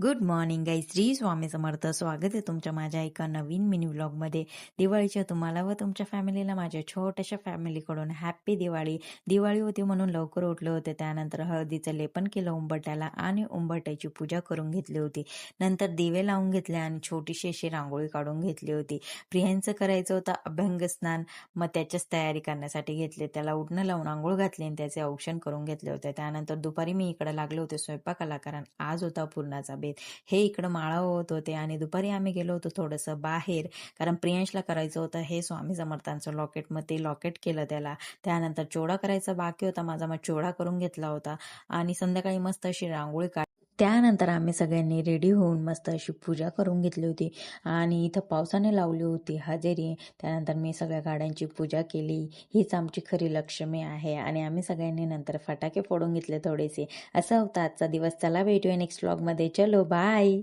Good morning गाई श्री स्वामी समर्थ. स्वागत आहे तुमच्या माझ्या एका नवीन मिनी व्लॉगमध्ये दिवाळीच्या तुम्हाला व तुमच्या फॅमिलीला माझ्या छोट्याशा फॅमिलीकडून हॅप्पी दिवाळी. दिवाळी होती म्हणून लवकर उठले होते. त्यानंतर हळदीचं लेपन केलं उंबरट्याला आणि उंबरट्याची पूजा करून घेतली होती. नंतर दिवे लावून घेतले आणि छोटीशी अशी रांगोळी काढून घेतली होती. प्रियांचं करायचं होतं अभ्यंग स्नान. मग त्याच्याच तयारी करण्यासाठी घेतले. त्याला उठणं लावून आंघोळ घातली आणि त्याचे औक्षण करून घेतले होते. त्यानंतर दुपारी मी इकडे लागले होते स्वयंपाकाला कारण आज होता पूर्णाचा बेत. हे इकडं माळा होत होते आणि दुपारी आम्ही गेलो होतो थोडंसं बाहेर. कारण प्रियांशला करायचं होतं हे स्वामी समर्थांचं लॉकेट मग ते लॉकेट केलं त्याला. त्यानंतर चोडा करायचा बाकी होता. माझा मग चोडा करून घेतला होता. आणि संध्याकाळी मस्त अशी रांगोळी काढ त्यानंतर आम्ही सगळ्यांनी रेडी होऊन मस्त अशी पूजा करून घेतली होती. आणि इथं पावसाने लावली होती हजेरी. त्यानंतर मी सगळ्या गाड्यांची पूजा केली. हीच आमची खरी लक्ष्मी आहे. आणि आम्ही सगळ्यांनी नंतर फटाके फोडून घेतले थोडेसे. असं होतं आजचा दिवस. चला भेटूया नेक्स्ट व्लॉगमध्ये चलो बाय